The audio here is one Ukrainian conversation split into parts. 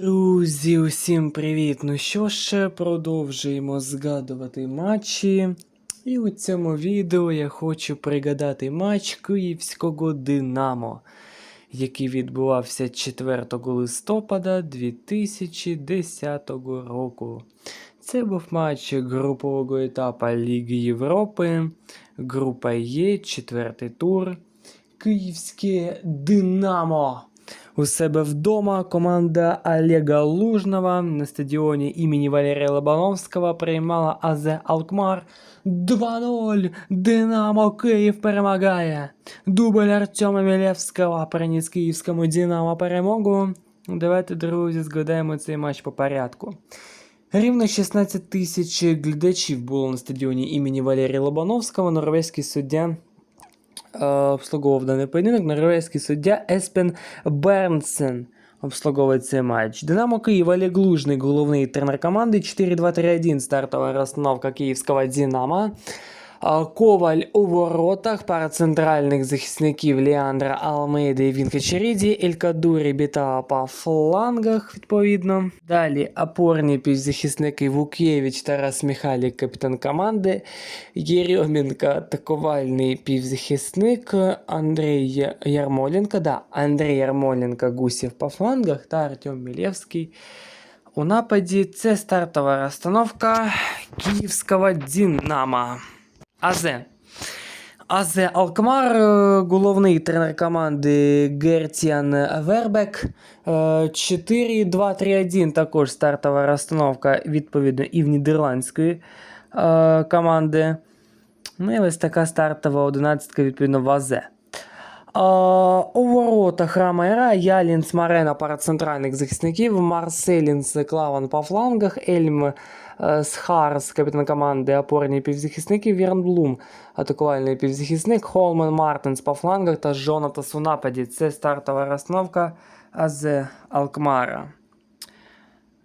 Друзі, усім привіт! Ну що ж, продовжуємо згадувати матчі. І у цьому відео я хочу пригадати матч Київського Динамо, який відбувався 4 листопада 2010 року. Це був матч групового етапу Ліги Європи, група Є, четвертий тур. Київське Динамо. У себе вдома команда Олега Лужного на стадіоні імені Валерія Лобановського приймала АЗ Алкмар 2-0. Динамо Київ перемагає. Дубль Артема Мілєвського приніс київському Динамо перемогу. Давайте, друзі, згадаємо цей матч по порядку. Рівно 16 тисяч глядачів було на стадіоні імені Валерія Лобановського. Норвезький суддя е, обслуговував даний поєдинок. Норвезький суддя Еспен Бернсен обслуговує цей матч. Динамо Київ Олег Лужний, головний тренер команди. 4-2-3-1 стартова розстановка київського Динамо. Коваль у воротах, пара центральних захисників Ліандра Алмейда і Вінка Черіді, Елькадурі Бітава по флангах, відповідно. Далі опорні півзахисники Вукєвич, Тарас Міхалік, капітан команди, Єрьомінка, атакувальний півзахисник, Андрій Ярмоленко, да, Андрій Ярмоленко, Гусєв по флангах та Артем Мілєвський. У нападі це стартова розстановка київського Динамо. АЗ. АЗ Алкмар, е, головний тренер команди Герціан Вербек. Е, 4-2-3-1 також стартова розстановка, відповідно, і в нідерландської е, команди. Ну і ось така стартова одинадцятка, відповідно, в АЗ. У воротах Рамера, Ялінс Марена пара центральних захисників, Марселінс Клаван по флангах, Ельм е, Схарс, капітан команди, опорні півзахисники, Вірнблум, атакувальний півзахисник, Холман Мартинс по флангах та Жонатас у нападі. Це стартова розстановка АЗ Алкмара.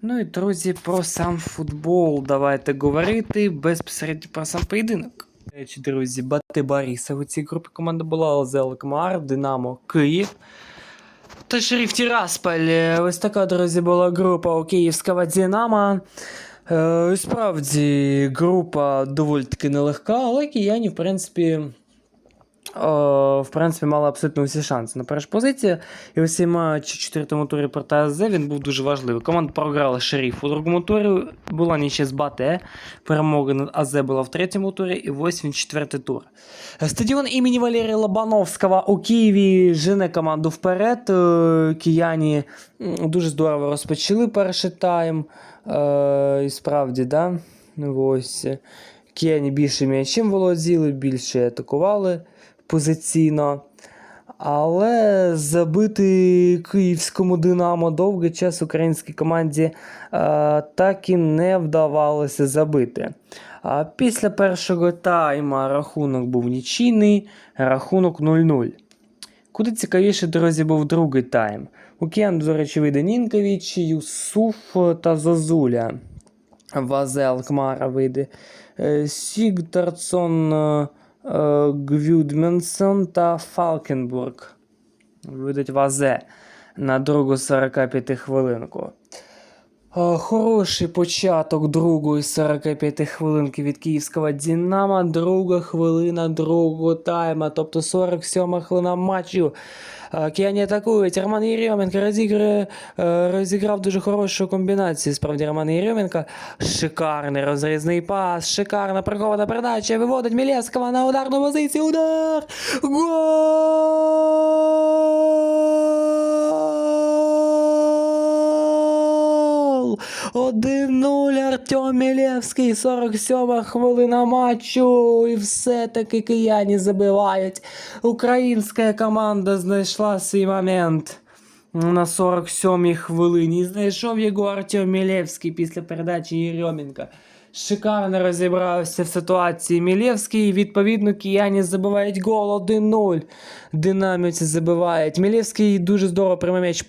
Ну і друзі, про сам футбол давайте говорити безпосередньо про сам поєдинок. Речі, друзі, Бати Баріса у цій групі команда була ЛЗ Алкмар, Динамо Київ. Та Шериф Тірасполь. Ось така, друзі, була група у київського Динамо. Е, справді, група доволі таки нелегка, але кияні, в принципі, е, в принципі, мали абсолютно всі шанси на першу позицію. І ось цей матч у четвертому турі проти АЗ він був дуже важливий. Команда програла Шериф у другому турі, була нічия з Бате. Перемога над АЗ була в третьому турі, і ось він четвертий тур. Стадіон імені Валерія Лобановського у Києві жене команду вперед. Е, Кияні дуже здорово розпочали перший тайм. Е, І справді, да? Ось. Кияні більше м'ячем володіли, більше атакували позиційно. Але забити київському Динамо довгий час українській команді е, так і не вдавалося забити. А після першого тайма рахунок був нічийний, рахунок 0-0. Куди цікавіше, друзі, був другий тайм. У Кіан, до речі, вийде Нінкович, Юсуф та Зозуля. Вазе Алкмара вийде. Е, Сігтарсон, е, Гвюдменсон та Фалкенбург. Видать Вазе на другу 45 хвилинку. Хороший початок другої 45 хвилинки від київського Динамо. Друга хвилина другого тайма, тобто 47 хвилина матчу. Кияні атакують. Роман Єрьоменко розіграє, е, розіграв дуже хорошу комбінацію. Справді Роман Єрьоменко. Шикарний розрізний пас, шикарна прихована передача. Виводить Мілєвського на ударну позицію. Удар! Гол! 1-0 Артем Мілєвський, 47 хвилина матчу. І все-таки кияні забивають. Українська команда знайшла свій момент. На 47-й хвилині знайшов його Артем Мілєвський після передачі Єрьоменка. Шикарно розібрався в ситуації Мілєвський. Відповідно кияні забивають гол 1-0. Динамівці забивають. Мілєвський дуже здорово прямий м'яч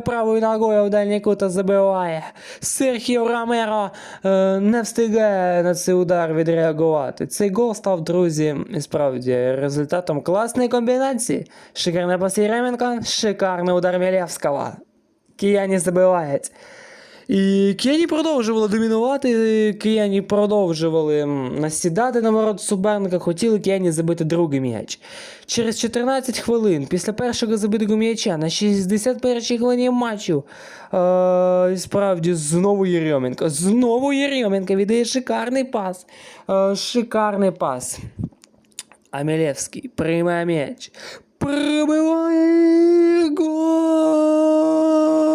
пробиває правою ногою в дальній кут забиває. Серхіо Ромеро е, не встигає на цей удар відреагувати. Цей гол став, друзі, справді результатом класної комбінації. Шикарний пасій Ременко, шикарний удар Мілєвського. Кияні забивають. І кияні продовжували домінувати, кияні продовжували насідати на ворот суперника, хотіли кияні забити другий м'яч. Через 14 хвилин після першого забитого м'яча на 61-й хвилині матчу. Е, справді знову Єрьоменко. Знову Єрьоменко віддає шикарний пас. Е, шикарний пас. Амілєвський приймає м'яч. Пробиває гол!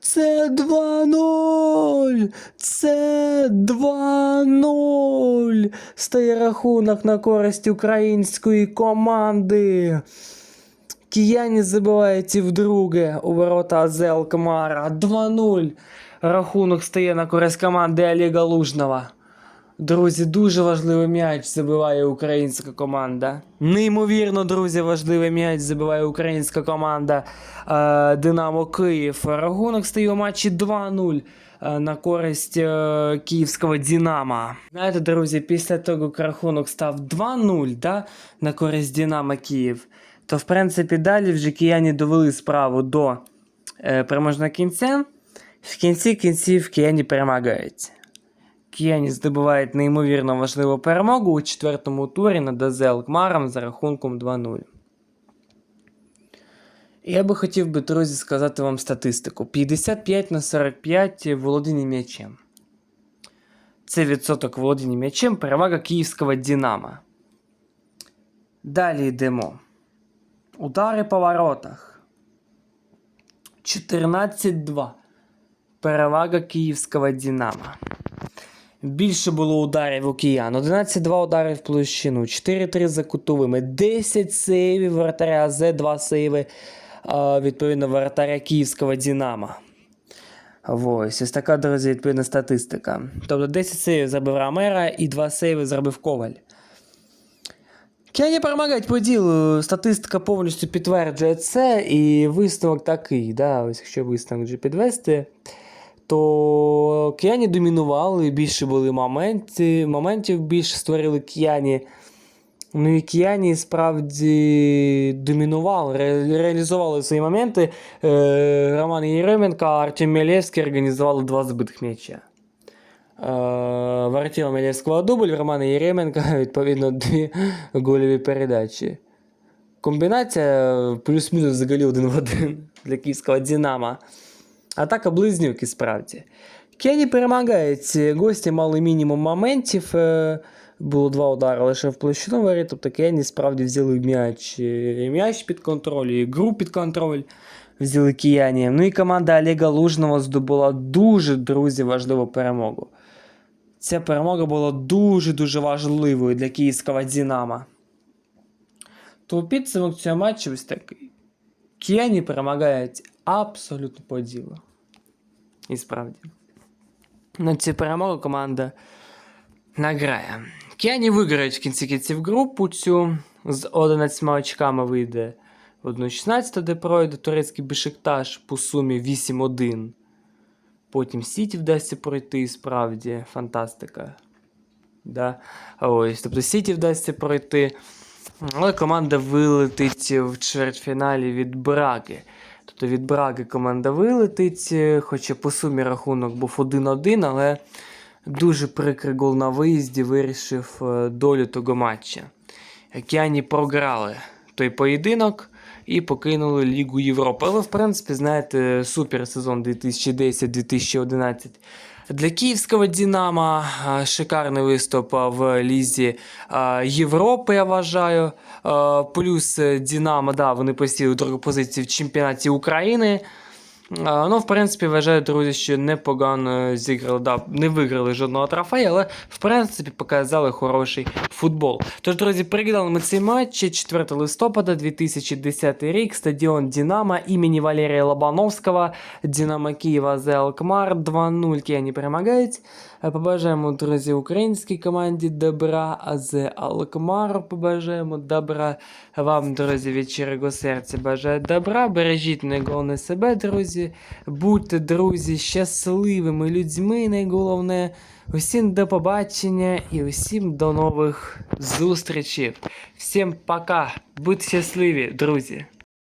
Це 2-0! Це 2-0! Стає рахунок на користь української команди. Кияні забивають і вдруге у ворота Азел Кмара. 2-0. Рахунок стає на користь команди Олега Лужного. Друзі, дуже важливий м'яч забиває українська команда. Неймовірно, друзі, важливий м'яч забиває українська команда е, Динамо Київ. Рахунок стає у матчі 2-0 е, на користь е, київського Динамо. Знаєте, друзі, після того, як рахунок став 2-0 да, на користь Динамо Київ, то в принципі далі вже кияні довели справу до переможного кінця. В кінці кінців кияні перемагають. Кияні здобувають неймовірно важливу перемогу у четвертому турі над АЗ Алкмаром за рахунком 2-0. Я би хотів би, друзі, сказати вам статистику: 55 на 45 володіння м'ячем. Це відсоток володіння м'ячем, перевага київського Динамо. Далі йдемо. Удари по воротах. 14-2. Перевага київського Динамо. Більше було ударів киян. 11-2 удари в площину, 4-3 за кутовими, 10 сейвів вратаря АЗ, 2 сейви відповідно вратаря Київського Динамо. Ось, ось така, друзі, відповідна статистика. Тобто 10 сейвів зробив Рамера і 2 сейви зробив Коваль. Кияні перемагають по ділу. Статистика повністю підтверджує це, і висновок такий. Да, ось якщо висновок вже підвести, то кияні домінували, більше були моменти, моментів більше створили кияні. Ну і кияні справді домінували, ре- реалізували свої моменти. Е, Роман Єременко, Артем Мілєвський організували два збитих м'яча. Е, в Артема Мілєвського дубль, в Романа Єременка, відповідно, дві гольові передачі. Комбінація плюс-мінус взагалі один в один для київського Динамо. Атака близнюки справді. Кені перемагають. Гості мали мінімум моментів. е, Було два удари лише в площину воріт, тобто Кені справді взяли м'яч. е, М'яч під контроль, і гру під контроль взяли кияні. Ну і команда Олега Лужного здобула дуже, друзі, важливу перемогу. Ця перемога була дуже-дуже важливою для київського Динамо. То підсумок цього матчу ось такий. Кияні перемагають абсолютно по ділу. І справді. На цю перемогу команда награє. Кияні виграють в кінці кінців групу цю з 11 очками вийде в 1-16, де пройде турецький Бешикташ по сумі 8-1. Потім Сіті вдасться пройти, і справді фантастика. Да? Ось, тобто Сіті вдасться пройти. Але команда вилетить в чвертьфіналі від Браги. Тобто від Браги команда вилетить, е, хоча по сумі рахунок був 1-1, але дуже прикрий гол на виїзді вирішив е, долю того матча. Океані програли той поєдинок і покинули Лігу Європи. Але, в принципі, знаєте, супер сезон 2010-2011 для київського Дінамо Шикарний виступ в Лізі Європи, я вважаю. Плюс Дінамо, да, вони посіли другу позицію в чемпіонаті України. А, Ну, в принципі, вважаю, друзі, що непогано зіграли. Да, не виграли жодного трофею, але в принципі показали хороший футбол. Тож, друзі, переглядали ми цей матч 4 листопада 2010 рік. Стадіон Динамо імені Валерія Лобановського. Динамо Києва за Алкмар 2-0 Кияні перемагають. Е, Побажаємо, друзі, українській команді добра, а з Алкмару побажаємо добра. Вам, друзі, від щирого серця бажаю добра. Бережіть найголовне себе, Будьте, друзі, щасливими людьми, найголовне. Усім до побачення і усім до нових зустрічей. Всім пока. Будьте щасливі, друзі.